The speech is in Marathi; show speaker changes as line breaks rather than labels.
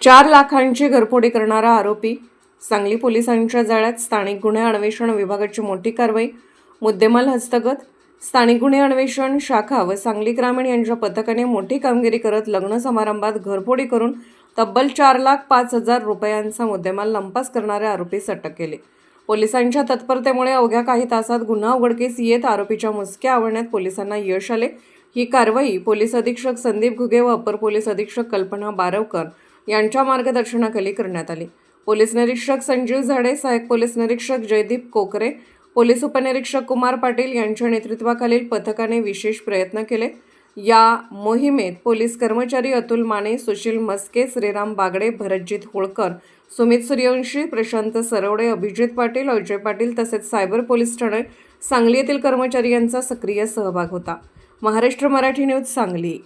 चार लाखांची घरफोडी करणारा आरोपी सांगली पोलिसांच्या जाळ्यात स्थानिक गुन्हे अन्वेषण विभागाची मोठी कारवाई मुद्देमाल हस्तगत स्थानिक गुन्हे अन्वेषण शाखा व सांगली ग्रामीण यांच्या पथकाने मोठी कामगिरी करत लग्न समारंभात घरफोडी करून तब्बल चार लाख पाच हजार रुपयांचा मुद्देमाल लंपास करणाऱ्या आरोपीस अटक केली. पोलिसांच्या तत्परतेमुळे अवघ्या काही तासात गुन्हा उघडकीस येत आरोपीच्या मुसक्या आवडण्यात पोलिसांना यश आले. ही कारवाई पोलीस अधीक्षक संदीप घुगे व अपर पोलीस अधीक्षक कल्पना बारवकर यांच्या मार्गदर्शनाखाली करण्यात आली. पोलीस निरीक्षक संजीव झाडे सहाय्यक पोलीस निरीक्षक जयदीप कोकरे पोलीस उपनिरीक्षक कुमार पाटील यांच्या नेतृत्वाखालील पथकाने विशेष प्रयत्न केले. या मोहिमेत पोलीस कर्मचारी अतुल माने सुशील मस्के श्रीराम बागडे भरतजीत होळकर सुमित सूर्यवंशी प्रशांत सरवडे अभिजित पाटील अजय पाटील तसेच सायबर पोलीस ठाणे सांगली येथील कर्मचारी यांचा सक्रिय सहभाग होता. महाराष्ट्र मराठी न्यूज सांगली.